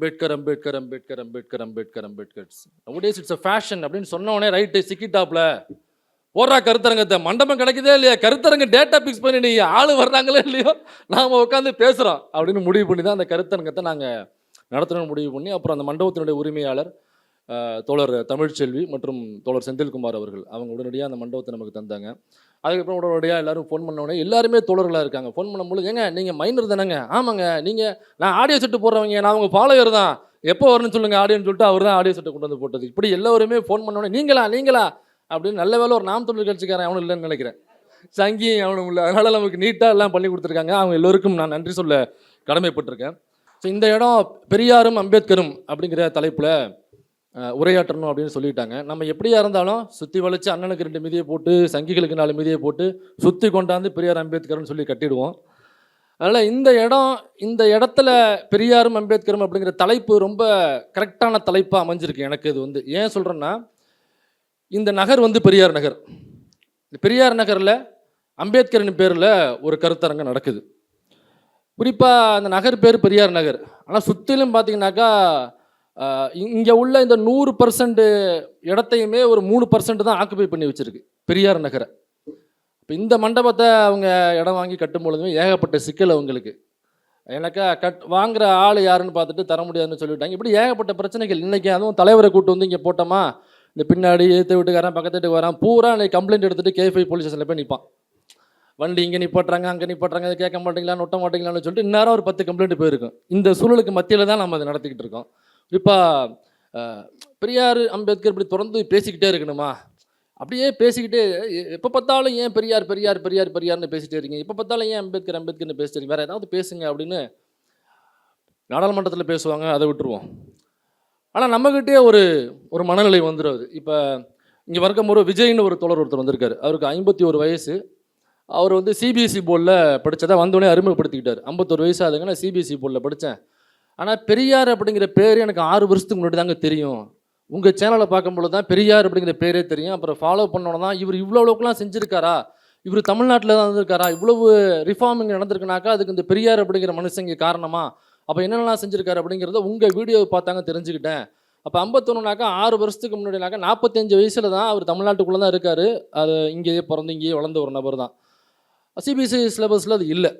Ambedkar Ambedkar Ambedkar Ambedkar Ambedkar Ambedkar. Nowadays it's a fashion அப்படின்னு சொன்ன உடனே right சிக்கிட்டாப்ல போடுறா கருத்தரங்கத்தை. மண்டபம் கிடைக்குதே இல்லையா? கருத்தரங்க டேட்டா ஃபிக்ஸ் பண்ணி நீ ஆள் வர்றாங்களோ இல்லையோ? நாம் உட்காந்து பேசுகிறோம் அப்படின்னு முடிவு பண்ணி தான் அந்த கருத்தரங்கத்தை நாங்கள் நடத்தணும்னு முடிவு பண்ணி அப்புறம் அந்த மண்டபத்தினுடைய உரிமையாளர் தோழர் தமிழ்ச்செல்வி மற்றும் தோழர் செந்தில்குமார் அவர்கள் அவங்க உடனடியாக அந்த மண்டபத்தை நமக்கு தந்தாங்க. அதுக்கப்புறம் உடனடியாக எல்லாரும் ஃபோன் பண்ண உடனே எல்லாருமே தோழர்களாக இருக்காங்க. ஃபோன் பண்ணும்போது ஏங்க நீங்கள் மைனர் தானேங்க? ஆமாங்க நீங்கள் நான் ஆடியோ செட்டு போடுறவங்க நான் உங்கள் ஃபாலோயர் தான். எப்போ வரணும்னு சொல்லுங்கள் ஆடியோன்னு சொல்லிட்டு அவர் தான் ஆடியோ செட்டை கொண்டு வந்து போட்டது. இப்படி எல்லாருமே ஃபோன் பண்ணோடனே நீங்களா நீங்களா? அப்படின்னு நல்ல வேலை ஒரு நாம் தொழில் கட்சிக்காரன் அவனும் இல்லைன்னு நினைக்கிறேன். சங்கி அவனும் இல்லை. அதனால் நமக்கு நீட்டாக எல்லாம் பண்ணி கொடுத்துருக்காங்க. அவங்க எல்லோருக்கும் நான் நன்றி சொல்ல கடமைப்பட்டிருக்கேன். ஸோ இந்த இடம் பெரியாரும் அம்பேத்கரும் அப்படிங்கிற தலைப்பில் உரையாற்றணும் அப்படின்னு சொல்லிட்டாங்க. நம்ம எப்படியா இருந்தாலும் சுற்றி வளைச்சு அண்ணனுக்கு ரெண்டு மிதியை போட்டு சங்கிகளுக்கு நாலு மிதியை போட்டு சுற்றி கொண்டாந்து பெரியார் அம்பேத்கர்னு சொல்லி கட்டிடுவோம். அதனால் இந்த இடம் இந்த இடத்துல பெரியாரும் அம்பேத்கரும் அப்படிங்கிற தலைப்பு ரொம்ப கரெக்டான தலைப்பாக அமைஞ்சிருக்கு எனக்கு இது வந்து. ஏன் சொல்கிறேன்னா இந்த நகர் வந்து பெரியார் நகர். இந்த பெரியார் நகரில் அம்பேத்கரின் பேரில் ஒரு கருத்தரங்கம் நடக்குது. குறிப்பாக அந்த நகர் பேர் பெரியார் நகர். ஆனால் சுற்றிலும் பார்த்தீங்கன்னாக்கா இங்கே உள்ள இந்த நூறு பர்சன்ட் இடத்தையுமே ஒரு மூணு பர்சன்ட் தான் ஆக்குபை பண்ணி வச்சுருக்கு பெரியார் நகரை. இப்போ இந்த மண்டபத்தை அவங்க இடம் வாங்கி கட்டும் பொழுதுமே ஏகப்பட்ட சிக்கல் அவங்களுக்கு. எனக்கா கட் வாங்குற ஆள் யாருன்னு பார்த்துட்டு தர முடியாதுன்னு சொல்லிவிட்டாங்க. இப்படி ஏகப்பட்ட பிரச்சனைகள். இன்றைக்கி அதுவும் தலைவரை கூட்டு வந்து இங்கே போட்டோமா? இந்த பின்னாடி ஏற்று வீட்டுக்காரன் பக்கத்து வீட்டுக்கு வரான். பூரா நீ கம்ப்ளைண்ட் எடுத்துகிட்டு கேஃபை போலீஸ் ஸ்டேஷனில் போய் நிற்பான் வண்டி இங்கே நிப்பாட்டுறாங்க அங்கே நிப்பாட்டுறாங்க அதை கேட்க மாட்டீங்களா ஒட்ட மாட்டீங்களான்னு சொல்லிட்டு இந்நேரம் ஒரு பத்து கம்ப்ளைண்ட் போயிருக்கும். இந்த சூழலுக்கு மத்தியில் தான் நம்ம அதை நடத்திக்கிட்டு இருக்கோம். இப்போ பெரியார் அம்பேத்கர் இப்படி தொடர்ந்து பேசிக்கிட்டே இருக்கணுமா? அப்படியே பேசிக்கிட்டே எப்போ பார்த்தாலும் ஏன் பெரியார் பெரியார் பெரியார் பெரியார்னு பேசிகிட்டே இருக்கீங்க? எப்போ பார்த்தாலும் ஏன் அம்பேத்கர் அம்பேத்கர்னு பேசிட்டு இருக்கீங்க? வேறு ஏதாவது பேசுங்க அப்படின்னு நாடாளுமன்றத்தில் பேசுவாங்க அதை விட்டுருவோம். ஆனால் நம்மக்கிட்டே ஒரு ஒரு மனநிலை வந்துடுது இப்போ இங்கே வரும்போது விஜய்னு ஒரு தோழர் ஒருத்தர் வந்திருக்காரு. அவருக்கு ஐம்பத்தி ஒரு வயசு. அவர் வந்து சிபிஎஸ்சி போர்டில் படித்ததை வந்தோடனே அறிமுகப்படுத்திக்கிட்டார். ஐம்பத்தொரு வயசு ஆகுதுங்க. நான் சிபிஎஸ்சி போர்டில் படித்தேன் ஆனால் பெரியார் அப்படிங்கிற பேர் எனக்கு ஆறு வருஷத்துக்கு முன்னாடி தாங்க தெரியும். உங்கள் சேனலை பார்க்கும்பொழுது தான் பெரியார் அப்படிங்கிற பேரே தெரியும். அப்புறம் ஃபாலோ பண்ணோன்னு தான் இவர் இவ்வளோ அளவுக்குலாம் செஞ்சுருக்காரா? இவர் தமிழ்நாட்டில் தான் இருந்திருக்காரா? இவ்வளவு ரிஃபார்மிங் நடந்திருக்குனாக்கா அதுக்கு இந்த பெரியார் அப்படிங்கிற மனுஷங்க காரணமா? அப்போ என்னென்னலாம் செஞ்சுருக்காரு அப்படிங்கிறத உங்கள் வீடியோவை பார்த்தாங்க தெரிஞ்சுக்கிட்டேன். அப்போ ஐம்பத்தொன்னுனாக்கா ஆறு வருஷத்துக்கு முன்னாடினாக்கா நாற்பத்தஞ்சு வயசில் தான் அவர் தமிழ்நாட்டுக்குள்ளே தான் இருக்கார். அது இங்கேயே பிறந்து இங்கேயே வளர்ந்த ஒரு நபர் தான் சிபிஎஸ்சி சிலபஸில் அது இல்லை.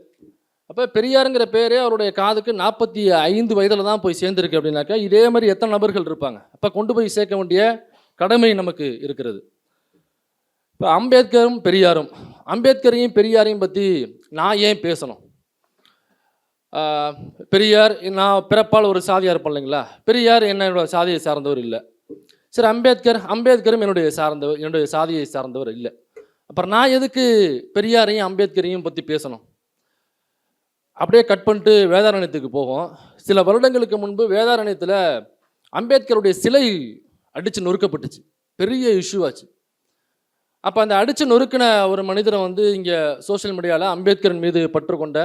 அப்போ பெரியாருங்கிற பேரே அவருடைய காதுக்கு நாற்பத்தி ஐந்து வயதில் தான் போய் சேர்ந்துருக்கு அப்படின்னாக்கா இதே மாதிரி எத்தனை நபர்கள் இருப்பாங்க? அப்போ கொண்டு போய் சேர்க்க வேண்டிய கடமை நமக்கு இருக்கிறது. இப்போ அம்பேத்கரும் பெரியாரும் அம்பேத்கரையும் பெரியாரையும் பற்றி நான் ஏன் பேசணும்? பெரியார் நான் பிறப்பால் ஒரு சாதியாக இருப்பேன் இல்லைங்களா? பெரியார் என்னோட சாதியை சார்ந்தவர் இல்லை. சரி அம்பேத்கர் அம்பேத்கரும் என்னுடைய சார்ந்தவர் என்னுடைய சாதியை சார்ந்தவர் இல்லை. அப்புறம் நான் எதுக்கு பெரியாரையும் அம்பேத்கரையும் பற்றி பேசணும்? அப்படியே கட் பண்ணிட்டு வேதாரண்யத்துக்கு போவோம். சில வருடங்களுக்கு முன்பு வேதாரண்யத்தில் அம்பேத்கருடைய சிலை அடித்து நொறுக்கப்பட்டுச்சு. பெரிய இஷ்யூ ஆச்சு. அப்போ அந்த அடித்து நொறுக்கின ஒரு மனிதரை வந்து இங்கே சோஷியல் மீடியாவில் அம்பேத்கரின் மீது பற்று கொண்ட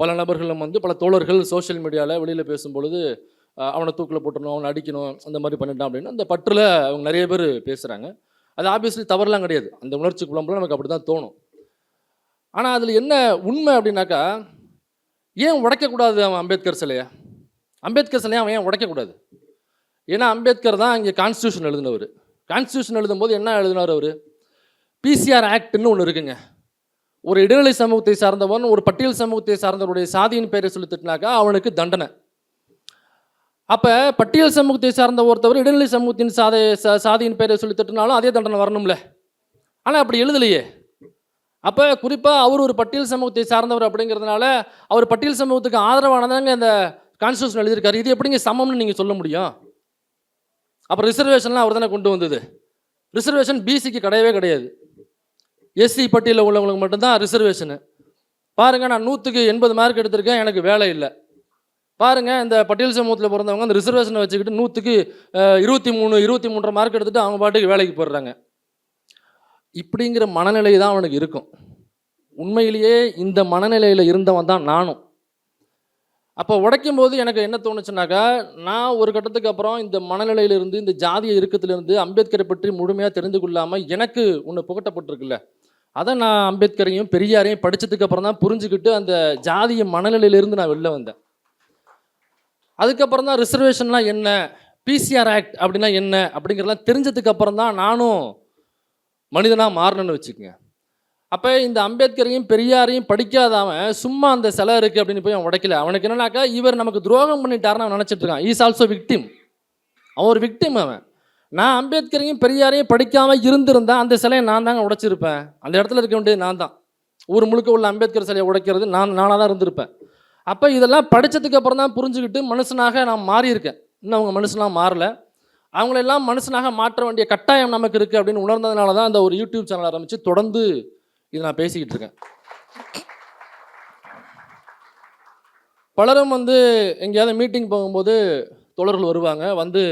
பல நபர்களும் வந்து பல தோழர்கள் சோஷியல் மீடியாவில் வெளியில் பேசும்பொழுது அவனை தூக்கில் போட்டணும் அவனை அடிக்கணும் அந்த மாதிரி பண்ணிட்டான் அப்படின்னு அந்த பற்றில் அவங்க நிறைய பேர் பேசுகிறாங்க அது ஆப்வியஸ்லி தவறுலாம் கிடையாது. அந்த உணர்ச்சி குழம்புல நமக்கு அப்படி தான் தோணும். ஆனால் அதில் என்ன உண்மை அப்படின்னாக்கா ஏன் உடைக்கக்கூடாது அவன் அம்பேத்கர் சிலையை? அம்பேத்கர் சிலையை அவன் ஏன் உடைக்கக்கூடாது? ஏன்னா அம்பேத்கர் தான் இங்கே கான்ஸ்டியூஷன் எழுதினவர். கான்ஸ்டியூஷன் எழுதும்போது என்ன எழுதினார் அவர்? பிசிஆர் ஆக்ட்னு ஒன்று இருக்குங்க. ஒரு இடைநிலை சமூகத்தை சார்ந்தவன் ஒரு பட்டியல் சமூகத்தை சார்ந்தவருடைய சாதியின் பெயரை சொல்லி திட்டினாக்கா அவனுக்கு தண்டனை. அப்போ பட்டியல் சமூகத்தை சார்ந்த ஒருத்தவர் இடைநிலை சமூகத்தின் சாதை சாதியின் பெயரை சொல்லி திட்டினாலும் அதே தண்டனை வரணும்ல. ஆனால் அப்படி எழுதலையே. அப்போ குறிப்பாக அவர் ஒரு பட்டியல் சமூகத்தை சார்ந்தவர் அப்படிங்கிறதுனால அவர் பட்டியல் சமூகத்துக்கு ஆதரவானதாங்க இந்த கான்ஸ்டியூஷன் எழுதியிருக்காரு. இது எப்படிங்க சமம்னு நீங்கள் சொல்ல முடியும்? அப்புறம் ரிசர்வேஷன்லாம் அவர் தானே கொண்டு வந்தது. ரிசர்வேஷன் பிசிக்கு கிடையவே கிடையாது. எஸ்சி பட்டியலில் உள்ளவங்களுக்கு மட்டும்தான் ரிசர்வேஷனு பாருங்கள் நான் நூற்றுக்கு எண்பது மார்க் எடுத்திருக்கேன் எனக்கு வேலை இல்லை. பாருங்கள் இந்த பட்டியல் சமூகத்தில் பிறந்தவங்க அந்த ரிசர்வேஷனை வச்சுக்கிட்டு நூற்றுக்கு இருபத்தி மூணு இருபத்தி மூன்றரை மார்க் எடுத்துகிட்டு அவங்க பாட்டுக்கு வேலைக்கு போடுறாங்க இப்படிங்கிற மனநிலை தான் அவனுக்கு இருக்கும். உண்மையிலேயே இந்த மனநிலையில் இருந்தவன் தான் நானும். அப்போ உடைக்கும் போது எனக்கு என்ன தோணுச்சுனாக்கா நான் ஒரு கட்டத்துக்கு அப்புறம் இந்த மனநிலையிலிருந்து இந்த ஜாதிய இருக்கத்துலேருந்து அம்பேத்கரை பற்றி முழுமையாக தெரிந்து கொள்ளாமல் எனக்கு ஒன்று புகட்டப்பட்டிருக்குல்ல. அதை நான் அம்பேத்கரையும் பெரியாரையும் படித்ததுக்கு அப்புறம் தான் புரிஞ்சுக்கிட்டு அந்த ஜாதிய மனநிலையிலிருந்து நான் வெளில வந்தேன். அதுக்கப்புறம் தான் ரிசர்வேஷன்லாம் என்ன பிசிஆர் ஆக்ட் அப்படின்னா என்ன அப்படிங்கிறதெல்லாம் தெரிஞ்சதுக்கு அப்புறம் தான் நானும் மனிதனாக மாறணும்னு வச்சுக்கோங்க. அப்போ இந்த அம்பேத்கரையும் பெரியாரையும் படிக்காதவன் சும்மா அந்த சிலை இருக்குது அப்படின்னு போய் அவன் உடைக்கல. அவனுக்கு என்னன்னாக்கா இவர் நமக்கு துரோகம் பண்ணிட்டாருன்னு அவன் நினச்சிட்டு இருக்கான். இஸ் ஆல்சோ விக்டிம் அவன் ஒரு விக்டிம் அவன். நான் அம்பேத்கரையும் பெரியாரையும் படிக்காமல் இருந்திருந்தா அந்த சிலையை நான் தாங்க உடைச்சிருப்பேன். அந்த இடத்துல இருக்க வேண்டியது நான் தான். ஊர் முழுக்க உள்ள அம்பேத்கர் சிலையை உடைக்கிறது நான் நானாக தான் இருந்திருப்பேன். அப்போ இதெல்லாம் படித்ததுக்கு அப்புறம் தான் புரிஞ்சுக்கிட்டு மனுஷனாக நான் மாறியிருக்கேன். இன்னும் அவங்க மனுஷனாக மாறல. அவங்களெல்லாம் மனுஷனாக மாற்ற வேண்டிய கட்டாயம் நமக்கு இருக்குது அப்படின்னு உணர்ந்ததுனால தான் அந்த ஒரு யூடியூப் சேனல் ஆரம்பித்து தொடர்ந்து இதை நான் பேசிக்கிட்டு இருக்கேன் பலரும் வந்து எங்கேயாவது மீட்டிங் போகும்போது தோழர்கள் வருவாங்க. வந்து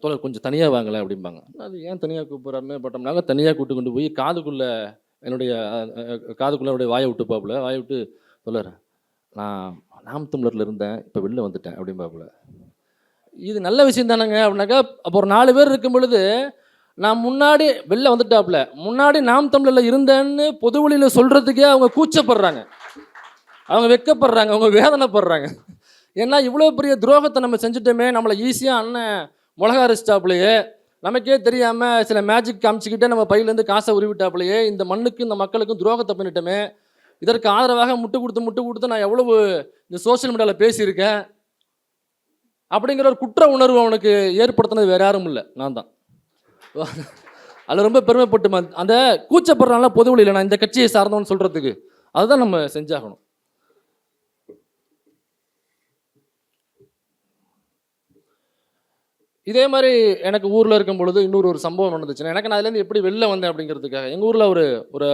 தோழர் கொஞ்சம் தனியாக வாங்கலை அப்படிம்பாங்க. அது ஏன் தனியாக கூப்பிட்றாருன்னு பட்டோம்னாங்க தனியாக கூட்டு கொண்டு போய் காதுக்குள்ளே என்னுடைய காதுக்குள்ளே என்னுடைய வாயை விட்டு பாப்புல வாயை விட்டு தோழர் நான் நாம் தமிழரில் இருந்தேன். இப்போ வெளில வந்துட்டேன். அப்படிம்பாப்புல. இது நல்ல விஷயம் தானேங்க. அப்படின்னாக்கா அப்போ ஒரு நாலு பேர் இருக்கும் பொழுது நான் முன்னாடி வெளில வந்துட்டாப்புல. முன்னாடி நாம் தமிழில் இருந்தேன்னு பொதுவெளியில் சொல்கிறதுக்கே அவங்க கூச்சப்படுறாங்க. அவங்க வெட்கப்படுறாங்க அவங்க வேதனைப்படுறாங்க. ஏன்னா இவ்வளோ பெரிய துரோகத்தை நம்ம செஞ்சுட்டோமே நம்மளை ஈஸியாக அண்ணன் மிளகா அரைச்சிட்டாப்புலையே. நமக்கே தெரியாமல் சில மேஜிக் காமிச்சிக்கிட்டே நம்ம பையிலேருந்து காசை உருவிட்டாப்புலையே. இந்த மண்ணுக்கு இந்த மக்களுக்கும் துரோகத்தை பண்ணிட்டோமே. இதற்கு ஆதரவாக முட்டு கொடுத்து முட்டு கொடுத்து நான் எவ்வளவு இந்த சோஷியல் மீடியாவில் பேசியிருக்கேன்? அப்படிங்கிற ஒரு குற்ற உணர்வு அவனுக்கு ஏற்படுத்தினது வேற யாரும் இல்லை. நான் தான். அதில் ரொம்ப பெருமைப்பட்டு அந்த கூச்சப்படுறான்ல பொது வழியில் நான் இந்த கட்சியை சார்ந்தவன் சொல்கிறதுக்கு அதுதான் நம்ம செஞ்சாகணும். இதே மாதிரி எனக்கு ஊரில் இருக்கும் பொழுது இன்னொரு ஒரு சம்பவம் நடந்துச்சுன்னா எனக்கு நான் அதுலேருந்து எப்படி வெளில வந்தேன் அப்படிங்கிறதுக்காக எங்கள் ஊரில் ஒரு ஒரு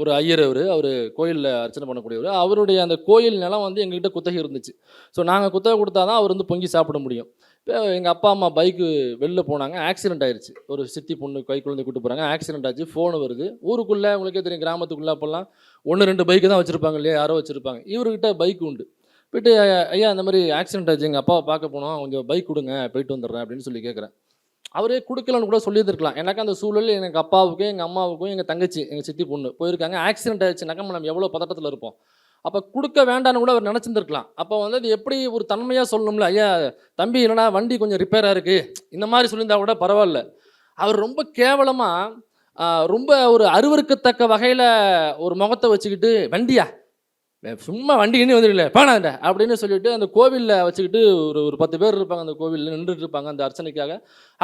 ஒரு ஐயர் அவர் அவர் கோயிலில் அர்ச்சனை பண்ணக்கூடியவர். அவருடைய அந்த கோயில் நிலம் வந்து எங்ககிட்ட குத்தகை இருந்துச்சு. ஸோ நாங்கள் குத்தகை கொடுத்தா தான் அவர் வந்து பொங்கி சாப்பிட முடியும். எங்கள் அப்பா அம்மா பைக்கு வெளில போனாங்க ஆக்சிடென்ட் ஆயிருச்சு. ஒரு சித்தி பொண்ணு கை குழந்தை கூட்டு போகிறாங்க ஆக்சிடென்ட் ஆச்சு ஃபோன் வருது. ஊருக்குள்ளே உங்களுக்கே தெரியும் கிராமத்துக்குள்ளே அப்போல்லாம் ஒன்று ரெண்டு பைக்கு தான் வச்சுருப்பாங்க இல்லையா? யாரோ வச்சுருப்பாங்க. இவர்கிட்ட பைக் உண்டு. போயிட்டு "ஐயா, அந்த மாதிரி ஆக்சிடென்ட் ஆச்சு எங்கள் அப்பாவை பார்க்க போனோம் கொஞ்சம் பைக் கொடுங்க போயிட்டு வந்துடுறேன் அப்படின்னு சொல்லி கேட்குறேன். அவரே கொடுக்கலன்னு கூட சொல்லியிருந்திருக்கலாம். எனக்கு அந்த சூழல் எனக்கு அப்பாவுக்கும் எங்கள் அம்மாவுக்கும் எங்கள் தங்கச்சி எங்கள் சித்தி பொண்ணு போயிருக்காங்க. ஆக்சிடென்ட் ஆயிடுச்சுனாக்கா நம்ம எவ்வளோ பதட்டத்தில் இருப்போம். அப்போ கொடுக்க வேண்டாம்னு கூட அவர் நினச்சிருந்துருக்கலாம். அப்போ வந்து அது எப்படி ஒரு தன்மையாக சொல்லணும்ல? ஐயா தம்பி இல்லைனா வண்டி கொஞ்சம் ரிப்பேராக இருக்குது இந்த மாதிரி சொல்லியிருந்தா கூட பரவாயில்ல. அவர் ரொம்ப கேவலமாக ரொம்ப ஒரு அருவருக்கத்தக்க வகையில் ஒரு முகத்தை வச்சுக்கிட்டு வண்டியா? சும்மா வண்டி இன்னும் வந்துடல பானாண்ட அப்படின்னு சொல்லிட்டு அந்த கோவிலில் வச்சுக்கிட்டு ஒரு ஒரு பத்து பேர் இருப்பாங்க அந்த கோவிலில் நின்றுட்டு இருப்பாங்க அந்த அர்ச்சனைக்காக.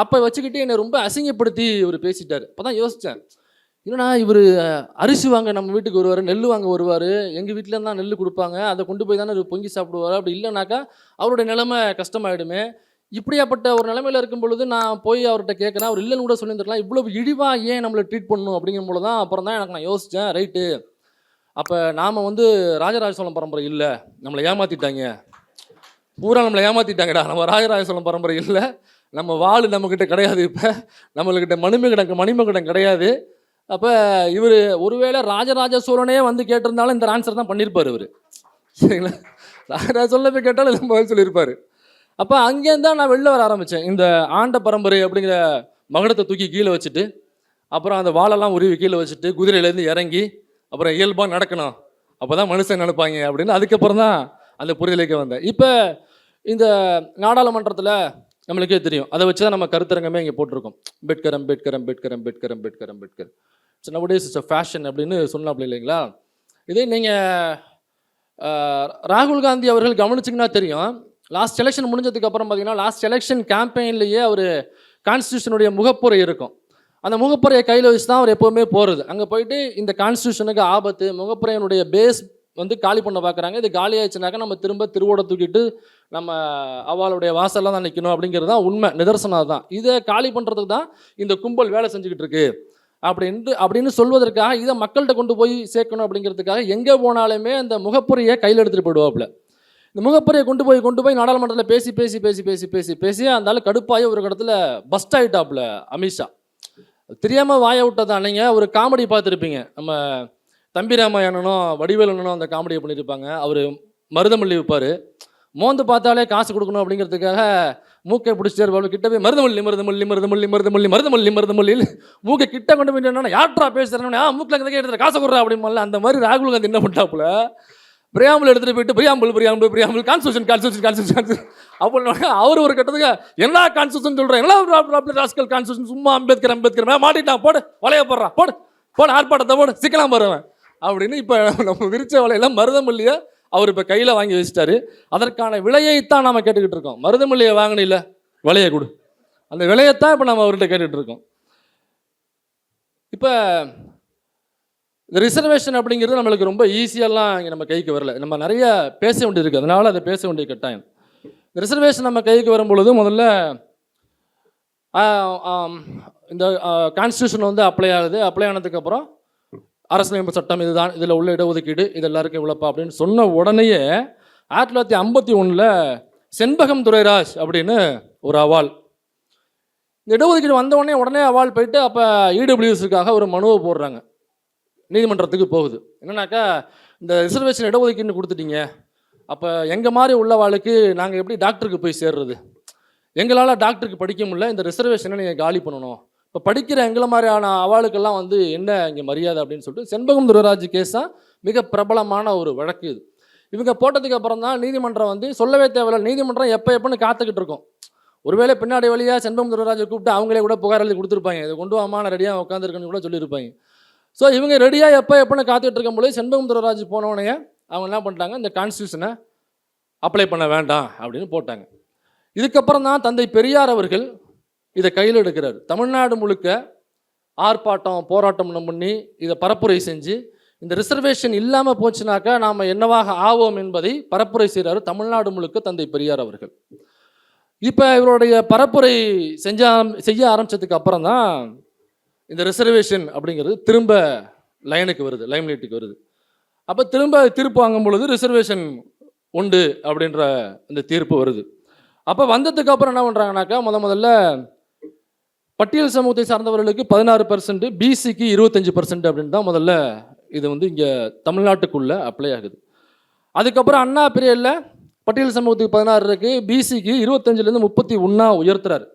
அப்போ வச்சுக்கிட்டு என்னை ரொம்ப அசிங்கப்படுத்தி இவர் பேசிட்டார். அப்போ தான் யோசித்தேன் இல்லைனா இவர் அரிசி வாங்க நம்ம வீட்டுக்கு வருவார் நெல் வாங்க வருவார் எங்கள் வீட்டில் தான் நெல் கொடுப்பாங்க அதை கொண்டு போய் தானே இவர் பொங்கி சாப்பிடுவார் அப்படி இல்லைனாக்கா அவருடைய நிலைமை கஷ்டமாயிடுமே. இப்படியாப்பட்ட ஒரு நிலைமையில இருக்கும் பொழுது நான் போய் அவர்கிட்ட கேட்குறேன் அவர் இல்லைன்னு கூட சொல்லியிருந்துருக்கலாம் இவ்வளோ இழிவாக ஏன் நம்மளை ட்ரீட் பண்ணணும் அப்படிங்கும் தான் அப்புறம் தான் எனக்கு நான் யோசித்தேன் ரைட்டு அப்போ நாம் வந்து ராஜராஜ சோழன் பரம்பரை இல்லை நம்மளை ஏமாற்றிட்டாங்க பூரா நம்மளை ஏமாற்றிட்டாங்கடா நம்ம ராஜராஜ சோழன் பரம்பரை இல்லை நம்ம வாள் நம்மக்கிட்ட கிடையாது இப்போ நம்மள்கிட்ட மணிமகிடம் மணிமகுடம் கிடையாது. அப்போ இவர் ஒருவேளை ராஜராஜ சோழனே வந்து கேட்டிருந்தாலும் இந்த ஆன்சர் தான் பண்ணியிருப்பார் இவர். சரிங்களா? ராஜராஜ சோழனை போய் கேட்டாலும் இந்த பதில் சொல்லியிருப்பார். அப்போ அங்கேருந்து தான் நான் வெளில வர ஆரம்பித்தேன் இந்த ஆண்ட பரம்பரை அப்படிங்கிற மகனத்தை தூக்கி கீழே வச்சுட்டு அப்புறம் அந்த வாழெல்லாம் உருவி கீழே வச்சுட்டு குதிரையிலேருந்து இறங்கி அப்புறம் இயல்பாக நடக்கணும். அப்போ தான் மனுஷன் நினைப்பாங்க அப்படின்னு அதுக்கப்புறம் தான் அந்த புரிதலுக்கு வந்தேன். இப்போ இந்த நாடாளுமன்றத்தில் நம்மளுக்கே தெரியும். அதை வச்சு தான் நம்ம கருத்தரங்கமே இங்கே போட்டிருக்கோம். Ambedkar Ambedkar Ambedkar Ambedkar Ambedkar Ambedkar. Nowadays it's fashion அப்படின்னு சொன்னாப்ல இல்லைங்களா? இதே நீங்கள் ராகுல் காந்தி அவர்கள் கவனிச்சிங்கன்னா தெரியும். லாஸ்ட் எலெக்ஷன் முடிஞ்சதுக்கு அப்புறம் பார்த்தீங்கன்னா லாஸ்ட் எலெக்ஷன் கேம்பெயின்லேயே அவர் கான்ஸ்டியூஷனுடைய முகப்புரை இருக்கும். அந்த முகப்புரையை கையில் வச்சு தான் அவர் எப்போவுமே போகிறது அங்கே போயிட்டு இந்த கான்ஸ்டியூஷனுக்கு ஆபத்து முகப்புரையினுடைய பேஸ் வந்து காலி பண்ண பார்க்குறாங்க இது காலி ஆயிடுச்சுனாக்கா நம்ம திரும்ப திருவோட தூக்கிட்டு நம்ம அவளுடைய வாசல்லாம் தான் நிற்கணும் அப்படிங்கிறது தான் உண்மை நிதர்சனம் தான் இதை காலி பண்ணுறதுக்கு தான் இந்த கும்பல் வேலை செஞ்சுக்கிட்டு இருக்குது அப்படின்ட்டு அப்படின்னு சொல்வதற்காக இதை மக்கள்கிட்ட கொண்டு போய் சேர்க்கணும் அப்படிங்கிறதுக்காக எங்கே போனாலுமே அந்த முகப்புரையை கையில் எடுத்துகிட்டு போயிடுவாப்புல. இந்த முகப்புரியை கொண்டு போய் கொண்டு போய் நாடாளுமன்றத்தில் பேசி பேசி பேசி பேசி பேசி பேசி அந்த கடுப்பாகி ஒரு இடத்துல பஸ்ட் ஆகிட்டாப்புல அமித்ஷா. தெரியாமல் வாய விட்டதானீங்க ஒரு காமெடி பார்த்துருப்பீங்க. நம்ம தம்பி ராமாயணனும் வடிவேலனும் அந்த காமெடியை பண்ணியிருப்பாங்க அவர் மருதமல்லி விற்பார். மோந்து பார்த்தாலே காசு கொடுக்கணும் அப்படிங்கிறதுக்காக மூக்கை பிடிச்சிட்டே இருப்பாரு கிட்ட போய் மருதமல்லி மருதமல்லி மருதமல்லி மருதமல்லி மருதமல்லி மருதமல்லி மூக்கை கிட்ட கொண்டு போய் என்னன்னா யாட்ரா பேசுகிறேன்னு ஆ மூக்கில் இருக்க எடுத்துகிற காசை கொடுறா அப்படிமால அந்த மாதிரி ராகுல் காந்தி என்ன பண்ணிட்டாப்புல? பிரியாமல் எடுத்துகிட்டு போயிட்டு preamble preamble preamble constitution constitution constitution அப்படின்னு அவர் ஒரு கட்டத்துக்கு என்ன கான்ஸ்டியூஷன் சொல்கிறேன் என்ன ராஸ்கல் கான்ஸ்டியூஷன் சும்மா அம்பேத்கர் அம்பேத்கர் மேல மாட்டிட்டான் போடு வளைய போடுறான் போடு போடு ஆர்ப்பாட்டத்தை போடு சிக்கலாம் போடுவேன் அப்படின்னு இப்போ நம்ம விரிச்ச வலையெல்லாம் மருதமல்லியை அவர் இப்போ கையில் வாங்கி வச்சிட்டாரு. அதற்கான விலையைத்தான் நாம் கேட்டுக்கிட்டு இருக்கோம். மருதமல்லியை வாங்கினில்ல விலையை கொடு. அந்த விலையைத்தான் இப்போ நம்ம அவர்கிட்ட கேட்டுட்டு இருக்கோம். இப்போ இந்த ரிசர்வேஷன் அப்படிங்கிறது நம்மளுக்கு ரொம்ப ஈஸியெல்லாம் இங்கே நம்ம கைக்கு வரல. நம்ம நிறைய பேச வேண்டியது இருக்குது அதை பேச வேண்டிய கட்டாயம். ரிசர்வேஷன் நம்ம கைக்கு வரும் பொழுது முதல்ல இந்த கான்ஸ்டியூஷன் வந்து அப்ளை ஆகுது. அப்ளை ஆனதுக்கப்புறம் அரசியலமைப்பு சட்டம் இதுதான் இதில் உள்ள இடஒதுக்கீடு இது எல்லாருக்கும் இவ்வளோப்பா அப்படின்னு சொன்ன உடனேயே ஆயிரத்தி தொள்ளாயிரத்தி ஐம்பத்தி ஒன்றில் செண்பகம் துரைராஜ் அப்படின்னு ஒரு அவால் இந்த இடஒதுக்கீடு வந்த உடனே உடனே அவால் போயிட்டு அப்போ இடபிள்யூஸுக்காக ஒரு மனுவை போடுறாங்க. நீதிமன்றத்துக்கு போகுது. என்னன்னாக்கா இந்த ரிசர்வேஷன் இடஒதுக்கீடு கொடுத்துட்டீங்க. அப்போ எங்கள் மாதிரி உள்ள உள்ளவாளுக்கு நாங்கள் எப்படி டாக்டருக்கு போய் சேர்றது? எங்களால் டாக்டருக்கு படிக்க முடியல இந்த ரிசர்வேஷனை நீங்கள் காலி பண்ணணும். இப்போ படிக்கிற எங்களை மாதிரியான அவளுக்கெல்லாம் வந்து என்ன இங்கே மரியாதை அப்படின்னு சொல்லிட்டு செண்பகம் துரராஜ் கேஸ் தான் மிக பிரபலமான ஒரு வழக்கு இது. இவங்க போட்டதுக்கு அப்புறம் தான் நீதிமன்றம் வந்து சொல்லவே தேவையில்ல நீதிமன்றம் எப்போ எப்போன்னு காத்துக்கிட்டு இருக்கோம். ஒருவேளை பின்னாடி வழியாக செண்பகம் துரராஜை கூப்பிட்டு அவங்களே கூட புகார் எழுதி கொடுத்துருப்பாங்க. இதை கொண்டு வாமா நான் ரெடியாக உட்காந்துருக்கேன்னு கூட சொல்லியிருப்பாங்க. ஸோ இவங்க ரெடியாக எப்போ எப்போன்னு காத்துட்டு இருக்கும்போது செண்பகம் துரராஜ் போனவனைய அவங்க என்ன பண்ணிட்டாங்க இந்த கான்ஸ்டியூஷனை அப்ளை பண்ண வேண்டாம் அப்படின்னு போட்டாங்க. இதுக்கப்புறம் தான் தந்தை பெரியார் அவர்கள் இதை கையில் எடுக்கிறார். தமிழ்நாடு முழுக்க ஆர்ப்பாட்டம் போராட்டம் பண்ணி இதை பரப்புரை செஞ்சு இந்த ரிசர்வேஷன் இல்லாமல் போச்சுனாக்கா நாம் என்னவாக ஆவோம் என்பதை பரப்புரை செய்கிறார் தமிழ்நாடு முழுக்க தந்தை பெரியார் அவர்கள். இப்போ இவருடைய பரப்புரை செஞ்ச செய்ய ஆரம்பிச்சதுக்கு அப்புறம் தான் இந்த ரிசர்வேஷன் அப்படிங்கிறது திரும்ப லைனுக்கு வருது லைம்லைட்டுக்கு வருது. அப்போ திரும்ப தீர்ப்பு வாங்கும் பொழுது ரிசர்வேஷன் உண்டு அப்படின்ற இந்த தீர்ப்பு வருது. அப்போ வந்ததுக்கு அப்புறம் என்ன பண்ணுறாங்கனாக்கா முத முதல்ல பட்டியல் சமூகத்தை சார்ந்தவர்களுக்கு பதினாறு பர்சன்ட் பிசிக்கு இருபத்தஞ்சு பர்சன்ட் அப்படின்னு தான் முதல்ல இது வந்து இங்கே தமிழ்நாட்டுக்குள்ளே அப்ளை ஆகுது. அதுக்கப்புறம் அண்ணா பீரியடில் பட்டியல் சமூகத்துக்கு பதினாறு இருக்குது பிசிக்கு இருபத்தஞ்சிலேருந்து முப்பத்தி ஒன்றா உயர்த்துறாரு.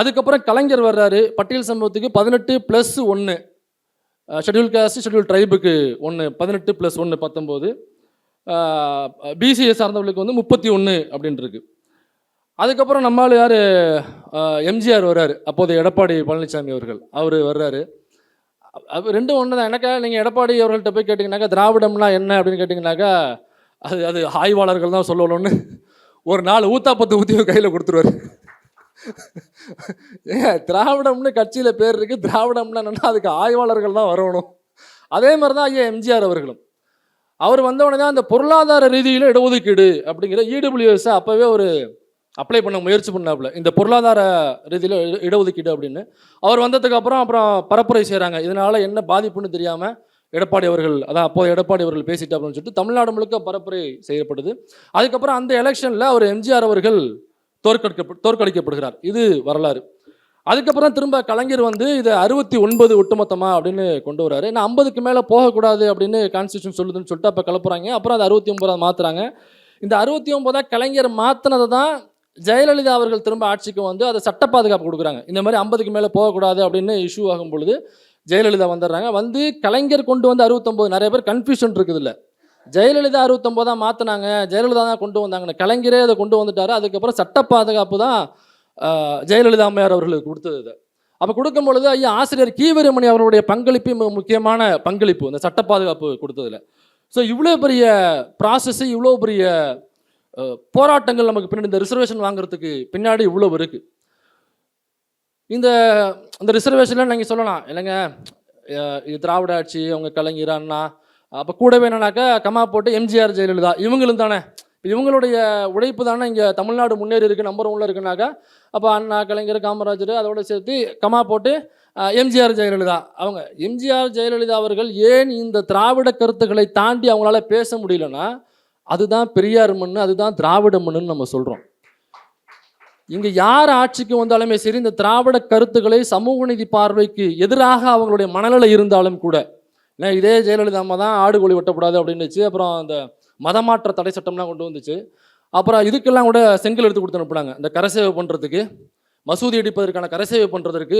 அதுக்கப்புறம் கலைஞர் வர்றாரு பட்டியல் சமூகத்துக்கு பதினெட்டு ப்ளஸ் ஒன்று ஷெட்யூல் காஸ்ட் ஷெட்யூல் ட்ரைபுக்கு ஒன்று பதினெட்டு ப்ளஸ் ஒன்று பத்தொம்போது பிசிஏ சார்ந்தவர்களுக்கு வந்து முப்பத்தி ஒன்று அப்படின்னு அதுக்கப்புறம் நம்மால் யார் எம்ஜிஆர் வர்றாரு. அப்போது எடப்பாடி பழனிசாமி அவர்கள். அவர் வர்றாரு. அது ரெண்டும் ஒன்று தான் எனக்கா நீங்கள் எடப்பாடி அவர்கள்ட்ட போய் கேட்டிங்கனாக்கா திராவிடம்னா என்ன அப்படின்னு கேட்டிங்கனாக்கா அது அது ஆய்வாளர்கள் தான் சொல்லணும்னு ஒரு நாலு ஊத்தாப்பத்து ஊற்றி கையில் கொடுத்துருவாரு. ஏன் திராவிடம்னு கட்சியில் பேர் இருக்குது திராவிடம்னா என்னன்னா அதுக்கு ஆய்வாளர்கள் தான் வரணும். அதே மாதிரி தான் ஐயா எம்ஜிஆர் அவர்களும். அவர் வந்தவொடனே தான் அந்த பொருளாதார ரீதியில் இடஒதுக்கீடு அப்படிங்கிற இடபிள்யூஎஸ் அப்போவே ஒரு அப்ளை பண்ண முயற்சி பண்ணாப்புல. இந்த பொருளாதார ரீதியில் இட- இடஒதுக்கீடு அப்படின்னு. அவர் வந்ததுக்கு அப்புறம் அப்புறம் பரப்புரை செய்கிறாங்க இதனால் என்ன பாதிப்புன்னு தெரியாமல் எடப்பாடி அவர்கள் அதான் அப்போ எடப்பாடி அவர்கள் பேசிட்டு அப்படின்னு சொல்லிட்டு தமிழ்நாடு முழுக்க பரப்புரை செய்யப்படுது அதுக்கப்புறம் அந்த எலெக்ஷனில் அவர் எம்ஜிஆர் அவர்கள் தோற்கடிக்க தோற்கடிக்கப்படுகிறார். இது வரலாறு. அதுக்கப்புறம் திரும்ப கலைஞர் வந்து இதை அறுபத்தி ஒன்பது ஒட்டுமொத்தமாக அப்படின்னு கொண்டு வராரு நான் ஐம்பதுக்கு மேலே போகக்கூடாது அப்படின்னு கான்ஸ்டியூஷன் சொல்லுதுன்னு சொல்லிட்டு அப்போ கிளப்புறாங்க. அப்புறம் அது அறுபத்தி ஒன்பதாக மாற்றுறாங்க இந்த அறுபத்தி ஒன்பதாக கலைஞர் மாற்றினதை தான் ஜெயலலிதா அவர்கள் திரும்ப ஆட்சிக்கு வந்து அதை சட்ட பாதுகாப்பு கொடுக்குறாங்க. இந்த மாதிரி ஐம்பதுக்கு மேலே போகக்கூடாது அப்படின்னு இஷ்யூ ஆகும் பொழுது ஜெயலலிதா வந்துடுறாங்க. வந்து கலைஞர் கொண்டு வந்து அறுபத்தொம்போது நிறைய பேர் கன்ஃபியூஷன் இருக்குது இல்லை ஜெயலலிதா அறுபத்தொம்போதா மாற்றினாங்க ஜெயலலிதா தான் கொண்டு வந்தாங்கன்னு. கலைஞரே அதை கொண்டு வந்துட்டாரு. அதுக்கப்புறம் சட்ட பாதுகாப்பு தான் ஜெயலலிதா அம்மையார் அவர்களுக்கு கொடுத்தது அப்போ கொடுக்கும் பொழுது ஐயா ஆசிரியர் கீவரிமணி அவருடைய பங்களிப்பு முக்கியமான பங்களிப்பு. இந்த சட்ட பாதுகாப்பு கொடுத்ததில். ஸோ இவ்வளோ பெரிய ப்ராசஸ்ஸு இவ்வளோ பெரிய போராட்டங்கள் நமக்கு பின்னாடி இந்த ரிசர்வேஷன் வாங்குறதுக்கு பின்னாடி இவ்வளோ இருக்கு. இந்த இந்த ரிசர்வேஷனில் நீங்கள் சொல்லலாம் இல்லைங்க இது திராவிட ஆட்சி அவங்க கலைஞர் அண்ணா அப்போ கூடவே என்னன்னாக்கா கமா போட்டு எம்ஜிஆர் ஜெயலலிதா இவங்களும் தானே. இவங்களுடைய உழைப்பு தானே இங்கே தமிழ்நாடு முன்னேறி இருக்கு நம்பர் ஒன்ல இருக்குனாக்கா அப்போ அண்ணா கலைஞர் காமராஜர் அதோட சேர்த்து கமா போட்டு எம்ஜிஆர் ஜெயலலிதா. அவங்க எம்ஜிஆர் ஜெயலலிதா அவர்கள் ஏன் இந்த திராவிட கருத்துக்களை தாண்டி அவங்களால பேச முடியலன்னா அதுதான் பெரியார் மண் அதுதான் திராவிட மண்ணுன்னு நம்ம சொல்கிறோம் இங்கே யார் ஆட்சிக்கு வந்தாலுமே சரி இந்த திராவிட கருத்துக்களை சமூக நீதி பார்வைக்கு எதிராக அவங்களுடைய மனநிலை இருந்தாலும் கூட ஏன்னா இதே ஜெயலலிதா அம்மா தான் ஆடு கோழி வெட்டக்கூடாது அப்படின்னுச்சு அப்புறம் அந்த மதமாற்ற தடை சட்டம்லாம் கொண்டு வந்துச்சு. அப்புறம் இதுக்கெல்லாம் கூட செங்கல் எடுத்து கொடுத்து அனுப்புனாங்க இந்த கரசேவை பண்ணுறதுக்கு மசூதி இடிப்பதற்கான கரசேவை பண்ணுறதற்கு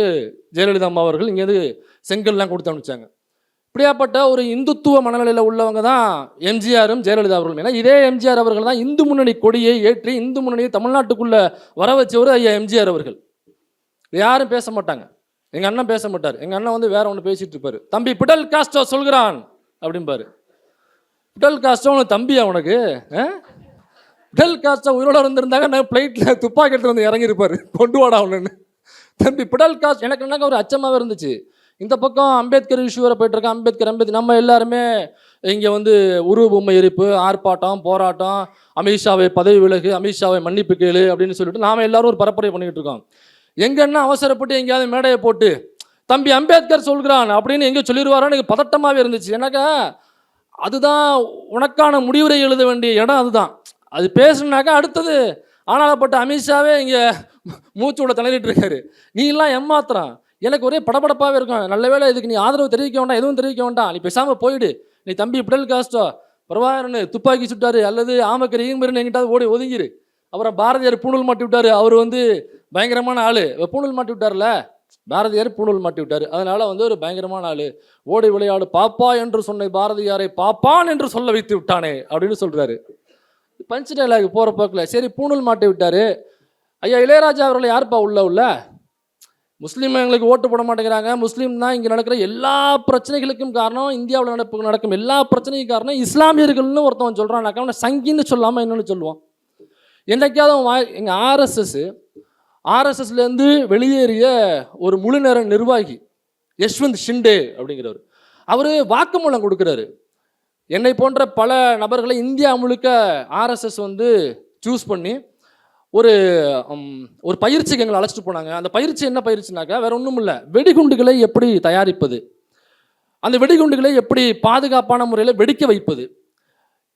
ஜெயலலிதா அம்மா அவர்கள் இங்கேருந்து செங்கல்லாம் கொடுத்து அனுப்பிச்சாங்க. இப்படியாப்பட்ட ஒரு இந்துத்துவ மனநிலையில் உள்ளவங்க தான் எம்ஜிஆரும் ஜெயலலிதா அவர்களும். ஏன்னா இதே எம்ஜிஆர் அவர்கள் தான் இந்து முன்னணி கொடியை ஏற்றி இந்து முன்னணியை தமிழ்நாட்டுக்குள்ளே வர வச்சவர் ஐயா எம்ஜிஆர் அவர்கள். யாரும் பேச மாட்டாங்க. எங்கள் அண்ணன் பேச மாட்டார். எங்கள் அண்ணன் வந்து வேற ஒன்று பேசிட்டு இருப்பாரு. தம்பி பிடல் காஸ்டோ சொல்கிறான் அப்படிம்பாரு. பிடல் காஸ்டோ உனக்கு தம்பியா உனக்கு? பிடல் காஸ்டோ உயிரோட இருந்திருந்தாங்க நான் ஃப்ளைட்டில் துப்பாக்கி எடுத்து வந்து இறங்கியிருப்பாரு. கொண்டு வாடா அவனுன்னு தம்பி பிடல் காஸ்ட் எனக்கு என்னங்க ஒரு அச்சமாகவே இருந்துச்சு. இந்த பக்கம் அம்பேத்கர் இஷ்யூ வர போயிட்டு அம்பேத்கர் அம்பேத்கர் நம்ம எல்லாருமே இங்கே வந்து உருவ பொம்மை எரிப்பு ஆர்ப்பாட்டம் போராட்டம் அமித்ஷாவை பதவி விலகு அமித்ஷாவை மன்னிப்பு கேளு அப்படின்னு சொல்லிட்டு நாம் எல்லாரும் ஒரு பரப்புரை பண்ணிக்கிட்டு இருக்கோம். எங்கன்னா அவசரப்பட்டு எங்கேயாவது மேடையை போட்டு தம்பி அம்பேத்கர் சொல்கிறான் அப்படின்னு எங்கே சொல்லிடுவாரான்னு எனக்கு பதட்டமாகவே இருந்துச்சு. எனக்கா அதுதான் உனக்கான முடிவுரை எழுத வேண்டிய இடம் அதுதான். அது பேசுனாக்கா அடுத்தது. ஆனாலப்பட்ட அமித்ஷாவே இங்கே மூச்சு விட தளரிட்டு இருக்காரு. நீ எல்லாம் ஏமாத்துறான். எனக்கு ஒரே படபடப்பாகவே இருக்கும். நல்ல வேளை இதுக்கு நீ ஆதரவு தெரிவிக்க வேண்டாம் எதுவும் தெரிவிக்க வேண்டாம். நீ பேசாமல் போயிடு. நீ தம்பி பிடல் காஸ்டோ பிரபாகரன் துப்பாக்கி சுட்டாரு அல்லது ஆமக்கர் ஈங்கமரின்னு எங்கிட்டாவது ஓடி ஒதுங்கிரு. அப்புறம் பாரதியார் பூணூல் மாட்டி விட்டார் அவர் வந்து பயங்கரமான ஆளு. பூணூல் மாட்டி விட்டார்ல? பாரதியார் பூணூல் மாட்டி விட்டார். அதனால் வந்து ஒரு பயங்கரமான ஆள். ஓடி விளையாடு பாப்பா என்று சொன்ன பாரதியாரை பாப்பான் என்று சொல்ல வைத்து விட்டானே அப்படின்னு சொல்கிறாரு பஞ்ச் டைலாக் போகிற போக்கில் சரி பூணூல் மாட்டி விட்டார். ஐயா இளையராஜா அவர்கள் யாருப்பா உள்ள உள்ள? முஸ்லீம் எங்களுக்கு ஓட்டு போட மாட்டேங்கிறாங்க. முஸ்லீம் தான் இங்கே நடக்கிற எல்லா பிரச்சனைகளுக்கும் காரணம் இந்தியாவில் நடப்பு நடக்கும் எல்லா பிரச்சனைக்கும் காரணம் இஸ்லாமியர்கள்னு ஒருத்தவன் சொல்கிறான்னாக்கா அவனை சங்கின்னு சொல்லாமல் என்னென்னு சொல்லுவான். என்றைக்காவது அவன் எங்கள் ஆர்எஸ்எஸ் ஆர்எஸ்எஸ்லேருந்து வெளியேறிய ஒரு முழு நேர நிர்வாகி யஷ்வந்த் ஷிண்டே அப்படிங்கிறவர். அவர் வாக்குமூலம் கொடுக்குறாரு. என்னை போன்ற பல நபர்களை இந்தியா முழுக்க ஆர்எஸ்எஸ் வந்து சூஸ் பண்ணி ஒரு ஒரு பயிற்சிக்கு எங்களை அழைச்சிட்டு போனாங்க. அந்த பயிற்சி என்ன பயிற்சினாக்கா வேற ஒன்றும் இல்லை. வெடிகுண்டுகளை எப்படி தயாரிப்பது? அந்த வெடிகுண்டுகளை எப்படி பாதுகாப்பான முறையில் வெடிக்க வைப்பது?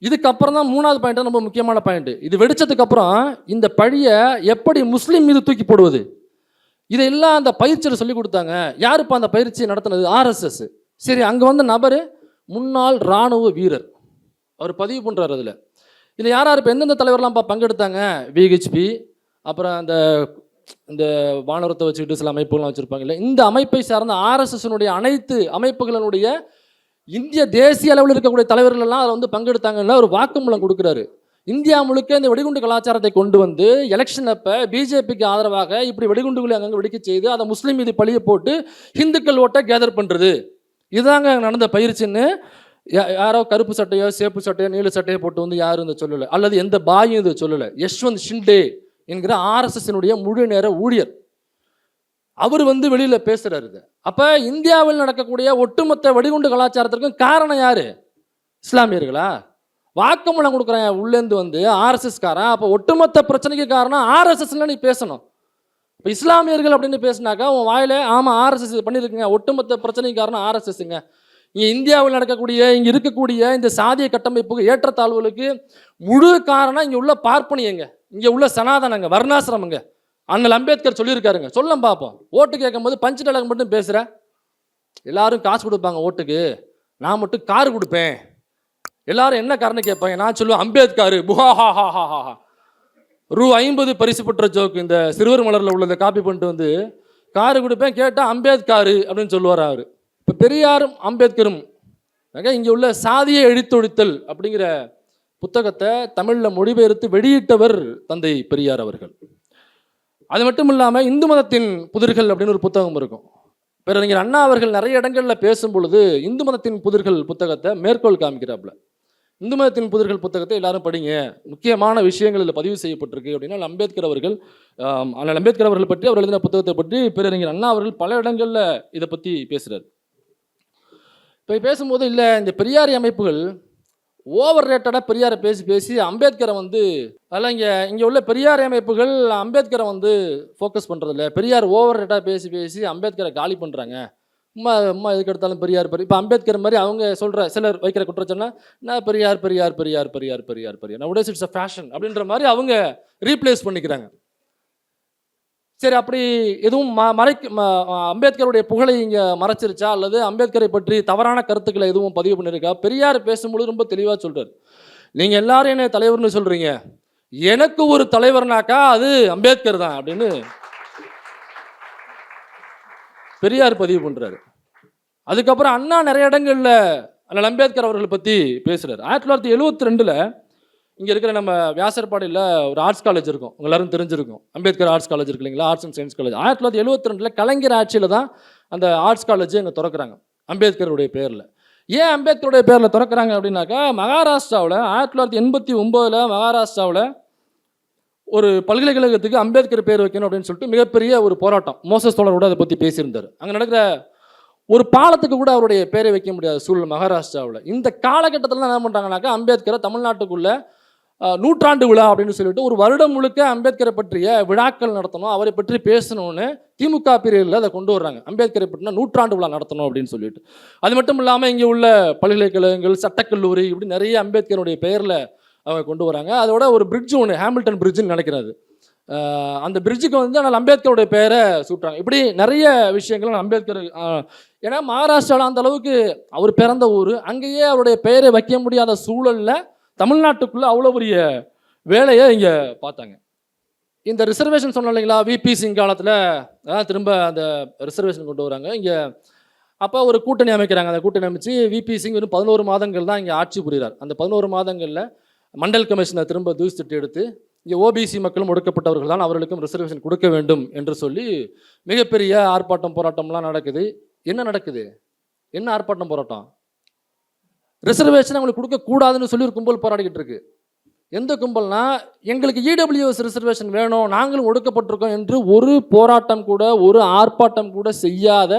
இதுக்கப்புறம் தான் மூணாவது பாயிண்ட் ரொம்ப முக்கியமான பாயிண்ட் இது வெடிச்சதுக்கப்புறம் இந்த பழியை எப்படி முஸ்லீம் மீது தூக்கி போடுவது? இதையெல்லாம் அந்த பயிற்சியில் சொல்லி கொடுத்தாங்க. யாருப்பா அந்த பயிற்சியை நடத்தினது? ஆர்எஸ்எஸ் சரி அங்கே வந்த நபர் முன்னாள் இராணுவ வீரர். அவர் பதிவு பண்ணுறாரு அதில். இதில் யார் யார் இப்போ எந்தெந்த தலைவர்லாம்ப்பா பங்கெடுத்தாங்க? விஹெச்பி அப்புறம் அந்த இந்த வானரத்தை வச்சுக்கிட்டு சில அமைப்புகள்லாம் வச்சுருப்பாங்கல்ல இந்த அமைப்பை சார்ந்த ஆர்எஸ்எஸ்னுடைய அனைத்து அமைப்புகளினுடைய இந்திய தேசிய அளவில் இருக்கக்கூடிய தலைவர்கள் எல்லாம் அதில் வந்து பங்கெடுத்தாங்கன்னா ஒரு வாக்குமூலம் கொடுக்குறாரு. இந்தியா முழுக்க இந்த வெடிகுண்டு கலாச்சாரத்தை கொண்டு வந்து எலெக்ஷன் அப்போ பிஜேபிக்கு ஆதரவாக இப்படி வெடிகுண்டுகளை அங்கங்கே வெடிக்க செய்து அதை முஸ்லீம் மீது பழிய போட்டு ஹிந்துக்கள் ஓட்டை கேதர் பண்ணுறது இதுதாங்க நடந்த பயிற்சின்னு யாரோ கருப்பு சட்டையோ சேப்பு சட்டையோ நீல சட்டையோ போட்டு வந்து யாரும் இதை சொல்லலை. அல்லது எந்த பாயும் இதை சொல்லலை. யஷ்வந்த் ஷிண்டே என்கிற ஆர்எஸ்எஸ்னுடைய முழு நேர ஊழியர். அவர் வந்து வெளியில் பேசுகிறார் இது. அப்போ இந்தியாவில் நடக்கக்கூடிய ஒட்டுமொத்த வெடிகுண்டு கலாச்சாரத்திற்கும் காரணம் யார்? இஸ்லாமியர்களா? வாக்குமூலம் கொடுக்குறேன் உள்ளேருந்து வந்து ஆர்எஸ்எஸ்காரன் அப்போ ஒட்டுமொத்த பிரச்சனைக்கு காரணம் ஆர்எஸ்எஸ்ல நீ பேசணும். இப்போ இஸ்லாமியர்கள் அப்படின்னு பேசினாக்கா உன் வாயிலே ஆமாம் ஆர்எஸ்எஸ் பண்ணியிருக்குங்க. ஒட்டுமொத்த பிரச்சனைக்கு காரணம் ஆர்எஸ்எஸ்ங்க இங்கே இந்தியாவில் நடக்கக்கூடிய இங்கே இருக்கக்கூடிய இந்த சாதிய கட்டமைப்புக்கு ஏற்றத்தாழ்வுகளுக்கு முழு காரணம் இங்கே உள்ள பார்ப்பனியங்க. இங்கே உள்ள சனாதனங்க வர்ணாசிரமங்க. அண்ணல் அம்பேத்கர் சொல்லியிருக்காருங்க. சொல்லம் பார்ப்போம் ஓட்டு கேட்கும்போது பஞ்சு டலகம் மட்டும் பேசுகிற எல்லாரும் காசு கொடுப்பாங்க ஓட்டுக்கு. நான் மட்டும் கார் கொடுப்பேன். எல்லாரும் என்ன காரணம் கேட்பாங்க? நான் சொல்லுவேன் அம்பேத்கர். புஹாஹாஹாஹாஹா. ரூ ஐம்பது பரிசு பெற்ற ஜோக்கு இந்த சிறுவர் மலரில் உள்ளதை காப்பி பண்ணிட்டு வந்து காரு கொடுப்பேன் கேட்டால் அம்பேத்கர் அப்படின்னு சொல்லுவார் அவர். இப்போ பெரியாரும் அம்பேத்கரும் இங்கே உள்ள சாதியை எழுத்தொழித்தல் அப்படிங்கிற புத்தகத்தை தமிழில் மொழிபெயர்த்து வெளியிட்டவர் தந்தை பெரியார் அவர்கள். அது மட்டும் இல்லாமல் இந்து மதத்தின் புதிர்கள் அப்படின்னு ஒரு புத்தகம் இருக்கும். பேரறிஞர் அண்ணா அவர்கள் நிறைய இடங்களில் பேசும் பொழுது இந்து மதத்தின் புதிர்கள் புத்தகத்தை மேற்கோள் காமிக்கிறாப்புல. இந்து மதத்தின் புதிர்கள் புத்தகத்தை எல்லாரும் படிங்க முக்கியமான விஷயங்கள் இதில் பதிவு செய்யப்பட்டிருக்கு அப்படின்னா அம்பேத்கர் அவர்கள் ஆம், அண்ணல் அம்பேத்கர் அவர்கள் பற்றி அவர் எழுதின புத்தகத்தை பற்றி பேரறிஞர் அண்ணா அவர்கள் பல இடங்களில் இதை பற்றி பேசுகிறார் இப்போ பேசும்போது இல்லை இந்த பெரியாரி அமைப்புகள் ஓவர் ரேட்டடாக பெரியாரை பேசி பேசி அம்பேத்கரை வந்து அதெல்லாம் இங்கே இங்கே உள்ள பெரியார் அமைப்புகள் அம்பேத்கரை வந்து ஃபோக்கஸ் பண்ணுறதில்ல பெரியார் ஓவர் ரேட்டாக பேசி பேசி அம்பேத்கரை காலி பண்ணுறாங்க அம்மா அம்மா எதுக்கு எடுத்தாலும் பெரியார் பெரிய இப்போ அம்பேத்கர் மாதிரி அவங்க சொல்கிற சிலர் வைக்கிற குற்றச்சாட்டுனா நான் பெரியார் பெரியார் பெரியார் பெரியார் பெரியார் பெரியார் நான் உடனே இட்ஸ் அ ஃபேஷன் அப்படின்ற மாதிரி அவங்க ரீப்ளேஸ் பண்ணிக்கிறாங்க. சரி அப்படி எதுவும் ம மறைக்க அம்பேத்கருடைய புகழை இங்கே மறைச்சிருச்சா? அல்லது அம்பேத்கரை பற்றி தவறான கருத்துக்களை எதுவும் பதிவு பண்ணியிருக்கா? பெரியார் பேசும்பொழுது ரொம்ப தெளிவாக சொல்கிறார் நீங்கள் எல்லாரும் என்ன தலைவர்னு சொல்கிறீங்க எனக்கு ஒரு தலைவர்னாக்கா அது அம்பேத்கர் தான் அப்படின்னு பெரியார் பதிவு பண்ணுறாரு அதுக்கப்புறம் அண்ணா நிறைய இடங்களில் அண்ணல் அம்பேத்கர் அவர்களை பற்றி பேசுகிறார் ஆயிரத்தி தொள்ளாயிரத்தி எழுபத்தி ரெண்டில் இங்கே இருக்கிற நம்ம வியாசர்பாடியில் ஒரு ஆர்ட்ஸ் காலேஜ் இருக்கும். எல்லாரும் தெரிஞ்சிருக்கும். அம்பேத்கர் ஆர்ட்ஸ் காலேஜ் இருக்கு இல்லைங்களா? ஆர்ட்ஸ் அண்ட் சயின்ஸ் காலேஜ் ஆயிரத்தி தொள்ளாயிரத்தி எழுபத்தி ரெண்டில் கலைஞர் ஆட்சியில் தான் அந்த ஆர்ட்ஸ் காலேஜ் இங்கே திறக்கிறாங்க. அம்பேத்கருடைய பேரில். ஏன் அம்பேத்கருடைய பேரில் திறக்கிறாங்க அப்படின்னாக்கா மகாராஷ்டிராவில் ஆயிரத்தி தொள்ளாயிரத்தி எண்பத்தி ஒம்போதில் மகாராஷ்டிராவில் ஒரு பல்கலைக்கழகத்துக்கு அம்பேத்கர் பேர் வைக்கணும் அப்படின்னு சொல்லிட்டு மிகப்பெரிய ஒரு போராட்டம். மோசஸ் தோழர் கூட அதை பற்றி பேசியிருந்தார். அங்கே நடக்கிற ஒரு பாலத்துக்கு கூட அவருடைய பேரை வைக்க முடியாத சூழல் மகாராஷ்டிராவில். இந்த காலகட்டத்தில் என்ன பண்ணுறாங்கனாக்கா அம்பேத்கரை தமிழ்நாட்டுக்குள்ளே நூற்றாண்டு விழா அப்படின்னு சொல்லிட்டு ஒரு வருடம் முழுக்க அம்பேத்கரை பற்றிய விழாக்கள் நடத்தணும் அவரை பற்றி பேசணும்னு திமுக பிரிவில் அதை கொண்டு வர்றாங்க. அம்பேத்கரை பற்றின நூற்றாண்டு விழா நடத்தணும் அப்படின்னு சொல்லிட்டு. அது மட்டும் இல்லாமல் இங்கே உள்ள பல்கலைக்கழகங்கள் சட்டக்கல்லூரி இப்படி நிறைய அம்பேத்கருடைய பெயரில் அவங்க கொண்டு வராங்க. அதோட ஒரு பிரிட்ஜ் ஒன்று ஹேமில்டன் பிரிட்ஜுன்னு நினைக்கிறது அந்த பிரிட்ஜுக்கு வந்து ஆனால் அம்பேத்கருடைய பெயரை சூட்டுறாங்க. இப்படி நிறைய விஷயங்கள் அம்பேத்கர் ஏன்னா மகாராஷ்டிராவில் அந்த அளவுக்கு அவர் பிறந்த ஊர் அங்கேயே அவருடைய பெயரை வைக்க முடியாத சூழலில் தமிழ்நாட்டுக்குள்ளே அவ்வளோ பெரிய வேலையை இங்கே பார்த்தாங்க. இந்த ரிசர்வேஷன் சொன்னோம் இல்லைங்களா விபி சிங் காலத்தில் அதான் திரும்ப அந்த ரிசர்வேஷன் கொண்டு வராங்க. இங்கே அப்போ ஒரு கூட்டணி அமைக்கிறாங்க. அந்த கூட்டணி அமைச்சு விபி சிங் வெறும் பதினோரு மாதங்கள் தான் இங்கே ஆட்சி புரிகிறார். அந்த பதினோரு மாதங்களில் மண்டல் கமிஷனை திரும்ப தூசிட்டு எடுத்து இங்கே ஓபிசி மக்களும் ஒடுக்கப்பட்டவர்கள் தான் அவர்களுக்கும் ரிசர்வேஷன் கொடுக்க வேண்டும் என்று சொல்லி மிகப்பெரிய ஆர்ப்பாட்டம் போராட்டம்லாம் நடக்குது. என்ன நடக்குது? என்ன ஆர்ப்பாட்டம் போராட்டம்? ரிசர்வேஷன் அவங்களுக்கு கொடுக்கக்கூடாதுன்னு சொல்லி ஒரு கும்பல் போராடிக்கிட்டு இருக்கு எந்த கும்பல்னா எங்களுக்கு இடபிள்யூஎஸ் ரிசர்வேஷன் வேணும் நாங்களும் ஒடுக்கப்பட்டிருக்கோம் என்று ஒரு போராட்டம் கூட ஒரு ஆர்ப்பாட்டம் கூட செய்யாத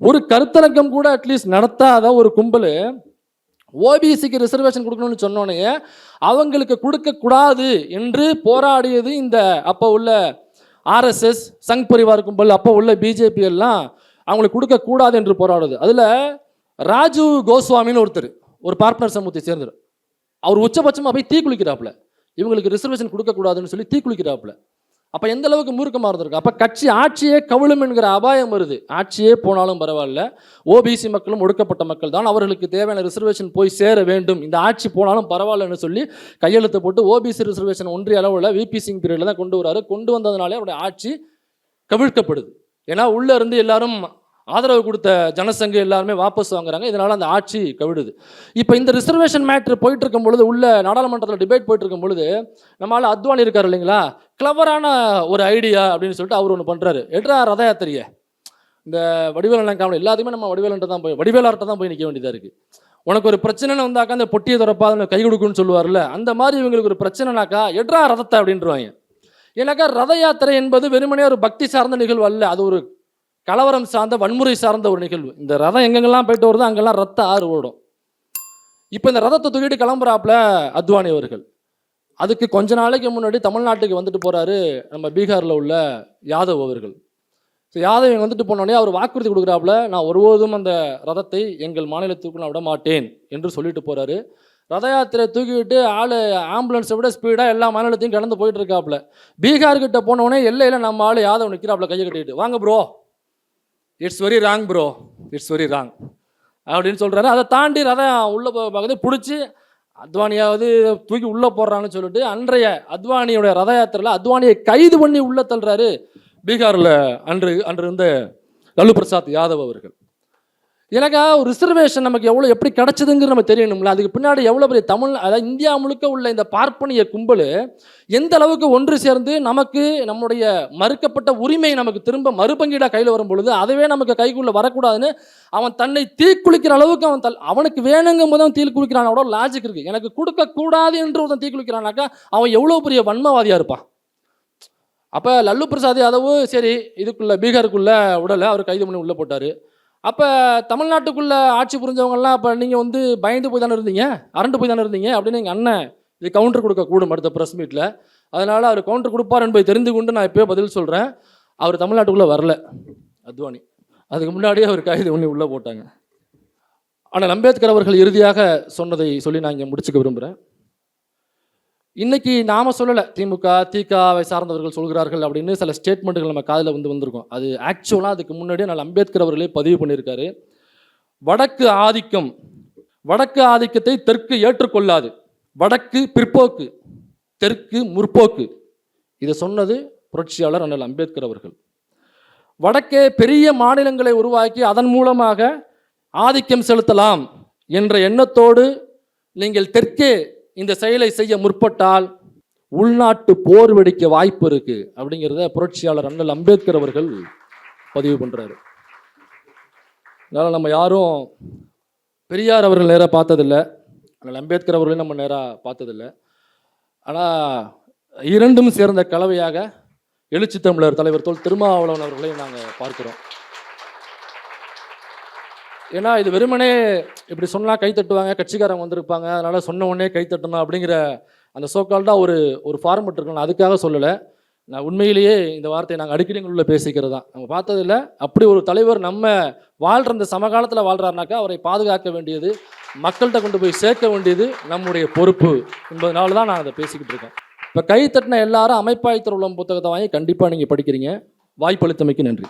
ஒரு கருத்தரங்கம் கூட அட்லீஸ்ட் நடத்தாத ஒரு கும்பல் ஓபிசிக்கு ரிசர்வேஷன் கொடுக்கணும்னு சொன்னோன்னே அவங்களுக்கு கொடுக்கக்கூடாது என்று போராடியது இந்த அப்போ உள்ள ஆர்எஸ்எஸ் சங் பரிவார் கும்பல் அப்போ உள்ள பிஜேபி எல்லாம் அவங்களுக்கு கொடுக்கக்கூடாது என்று போராடுது. அதில் ராஜீவ் கோஸ்வாமின்னு ஒருத்தர். ஒரு பார்ட்னர் சமூகத்தை சேர்ந்தவர். அவர் உச்சபட்சமாக போய் தீக்குளிக்கிறாப்புல இவங்களுக்கு ரிசர்வேஷன் கொடுக்கக்கூடாதுன்னு சொல்லி தீக்குளிக்கிறாப்புல அப்போ எந்த அளவுக்கு மூர்க்கமாக இருந்திருக்கு? அப்போ கட்சி ஆட்சியே கவிழும் என்கிற அபாயம் வருது. ஆட்சியே போனாலும் பரவாயில்ல. ஓபிசி மக்களும் ஒடுக்கப்பட்ட மக்கள் தான். அவர்களுக்கு தேவையான ரிசர்வேஷன் போய் சேர வேண்டும். இந்த ஆட்சி போனாலும் பரவாயில்லன்னு சொல்லி கையெழுத்து போட்டு ஓபிசி ரிசர்வேஷன் ஒன்றிய அளவில் விபி சிங் பீரியடில் தான் கொண்டு வராரு. கொண்டு வந்ததுனாலே அவருடைய ஆட்சி கவிழ்க்கப்படுது. ஏன்னா உள்ளே இருந்து எல்லாரும் ஆதரவு கொடுத்த ஜனசங்க எல்லாருமே வாபஸ் வாங்குறாங்க. இதனால் அந்த ஆட்சி கவிடுது. இப்போ இந்த ரிசர்வேஷன் மேட்ரு போயிட்டு இருக்கும் பொழுது உள்ள நாடாளுமன்றத்தில் டிபேட் போயிட்டு இருக்கும் பொழுது நம்மளால் அத்வானி இருக்கார் இல்லைங்களா? கிளவரான ஒரு ஐடியா அப்படின்னு சொல்லிட்டு அவர் ஒன்று பண்ணுறாரு எட்ரா ரத யாத்திரையை இந்த வடிவேலன் காமெடி எல்லாத்தையுமே நம்ம வடிவேலன்ட்ட தான் போய் வடிவேலார்ட்ட தான் போய் நிற்க வேண்டியதாக இருக்குது உனக்கு ஒரு பிரச்சனைன்னு வந்தாக்கா அந்த பொட்டியை திறப்பாத கை கொடுக்குன்னு சொல்லுவார்ல அந்த மாதிரி இவங்களுக்கு ஒரு பிரச்சனைனாக்கா எட்ரா ரதத்தை அப்படின்றவாங்க. ஏன்னாக்கா ரத யாத்திரை என்பது வெறுமனே ஒரு பக்தி சார்ந்த நிகழ்வு அல்ல. அது ஒரு கலவரம் சார்ந்த வன்முறை சார்ந்த ஒரு நிகழ்வு. இந்த ரதம் எங்கெங்கெல்லாம் போயிட்டு வருதோ அங்கெல்லாம் ரத்த ஆறு ஓடும். இப்போ இந்த ரதத்தை தூக்கிட்டு கிளம்புறாப்புல அத்வானி அவர்கள். அதுக்கு கொஞ்ச நாளைக்கு முன்னாடி தமிழ்நாட்டுக்கு வந்துட்டு போறாரு நம்ம பீகாரில் உள்ள யாதவ் அவர்கள். ஸோ யாதவ் வந்துட்டு போனோடனே அவர் வாக்குறுதி கொடுக்குறாப்புல நான் ஒருபோதும் அந்த ரதத்தை எங்கள் மாநிலத்துக்கு நான் விட மாட்டேன் என்று சொல்லிட்டு போறாரு. ரத யாத்திரை தூக்கிவிட்டு ஆள் ஆம்புலன்ஸை விட ஸ்பீடாக எல்லா மாநிலத்தையும் கடந்து போயிட்டு இருக்காப்புல. பீகார்கிட்ட போனோடனே எல்லையில் நம்ம ஆள் யாதவ் நிற்கிறாப்புல கையை கட்டிட்டு வாங்க bro it's very wrong bro it's very wrong அப்படின்னு சொல்கிறாரு அதை தாண்டி ரதம் உள்ளே பார்க்குறது பிடிச்சி அத்வானியாவது தூக்கி உள்ளே போடுறான்னு சொல்லிட்டு அன்றைய அத்வானியோட ரத யாத்திரையில் அத்வானியை கைது பண்ணி உள்ளே தள்ளுறாரு பீகாரில் அன்று அன்று இருந்த லல்லு பிரசாத் யாதவ் அவர்கள். எனக்காக ஒரு ரிசர்வேஷன் நமக்கு எவ்வளோ எப்படி கிடைச்சதுங்கிறது நம்ம தெரியணும்ல. அதுக்கு பின்னாடி எவ்வளோ பெரிய தமிழ் அதாவது இந்தியா முழுக்க உள்ள இந்த பார்ப்பனிய கும்பல் எந்த அளவுக்கு ஒன்று சேர்ந்து நமக்கு நம்முடைய மறுக்கப்பட்ட உரிமை நமக்கு திரும்ப மறுபங்கீடாக கையில் வரும் பொழுது அதுவே நமக்கு கைக்குள்ளே வரக்கூடாதுன்னு அவன் தன்னை தீக்குளிக்கிற அளவுக்கு அவன் தல் அவனுக்கு வேணுங்கும் போது அவன் தீ லாஜிக் இருக்குது எனக்கு கொடுக்கக்கூடாது என்று ஒருத்தன் தீக்குளிக்கிறானாக்கா அவன் எவ்வளோ பெரிய வன்மவாதியாக இருப்பான். அப்போ லல்லு பிரசாத் யாதவ் சரி இதுக்குள்ளே பீகாருக்குள்ளே உடலை அவர் கைது பண்ணி உள்ளே போட்டார். அப்போ தமிழ்நாட்டுக்குள்ளே ஆட்சி புரிஞ்சவங்கலாம் அப்போ நீங்கள் வந்து பயந்து போய் தானே இருந்தீங்க? அரண்டு போய் தானே இருந்தீங்க? அப்படின்னு எங்கள் அண்ணன் இது கவுண்டர் கொடுக்க கூடும் அடுத்த ப்ரெஸ் மீட்டில் அதனால் அவர் கவுண்டர் கொடுப்பார் என்பதை தெரிந்து கொண்டு நான் இப்போயே பதில் சொல்கிறேன் அவர் தமிழ்நாட்டுக்குள்ளே வரல. அத்வானி. அதுக்கு முன்னாடியே அவர் கைது ஒன்று உள்ளே போட்டாங்க. ஆனால் அம்பேத்கர் அவர்கள் இறுதியாக சொன்னதை சொல்லி நான் இங்கே முடிச்சுக்க விரும்புகிறேன் இன்னைக்கு நாம சொல்லலை. திமுக திகாவை சார்ந்தவர்கள் சொல்கிறார்கள் அப்படின்னு சில ஸ்டேட்மெண்ட்டுகள் நம்ம காதில் வந்து வந்திருக்கோம். அது ஆக்சுவலாக அதுக்கு முன்னாடியே நான் அம்பேத்கர் அவர்களே பதிவு பண்ணியிருக்காரு. வடக்கு ஆதிக்கம் வடக்கு ஆதிக்கத்தை தெற்கு ஏற்றுக்கொள்ளாது. வடக்கு பிற்போக்கு தெற்கு முற்போக்கு. இதை சொன்னது புரட்சியாளர் அண்ணல் அம்பேத்கர் அவர்கள். வடக்கே பெரிய மாநிலங்களை உருவாக்கி அதன் மூலமாக ஆதிக்கம் செலுத்தலாம் என்ற எண்ணத்தோடு நீங்கள் தெற்கே இந்த செயலை செய்ய முற்பட்டால் உள்நாட்டு போர் வெடிக்க வாய்ப்பு இருக்கு அப்படிங்கிறத புரட்சியாளர் அண்ணல் அம்பேத்கர் அவர்கள் பதிவு பண்ணுறாரு அதனால் நம்ம யாரும் பெரியார் அவர்கள் நேராக பார்த்ததில்ல. அண்ணல் அம்பேத்கர் அவர்களையும் நம்ம நேராக பார்த்ததில்ல. ஆனால் இரண்டும் சேர்ந்த கலவையாக எழுச்சி தமிழர் தலைவர் தோல் திருமாவளவன் அவர்களையும் நாங்கள் பார்க்குறோம். ஏன்னா இது வெறுமனே இப்படி சொன்னால் கை தட்டுவாங்க கட்சிக்காரங்க வந்திருப்பாங்க அதனால் சொன்ன உடனே கை தட்டணும் அப்படிங்கிற அந்த சோக்கால்டாக ஒரு ஒரு ஃபார்மெட் இருக்கு நான் அதுக்காக சொல்லலை. நான் உண்மையிலேயே இந்த வார்த்தையை நாங்கள் அடிக்கடி எங்களுள்ள பேசிக்கிறது தான். நம்ம பார்த்ததில்ல. அப்படி ஒரு தலைவர் நம்ம வாழ்கிற இந்த சமகாலத்தில் வாழ்கிறாருனாக்கா அவரை பாதுகாக்க வேண்டியது மக்கள்கிட்ட கொண்டு போய் சேர்க்க வேண்டியது நம்முடைய பொறுப்பு என்பதனால தான் நான் அதை பேசிக்கிட்டு இருக்கேன். இப்போ கை தட்டின எல்லாரும் அமைப்பாய் உள்ள புத்தகத்தை வாங்கி கண்டிப்பாக நீங்கள் படிக்கிறீங்க. வாய்ப்பளித்தமைக்கு நன்றி.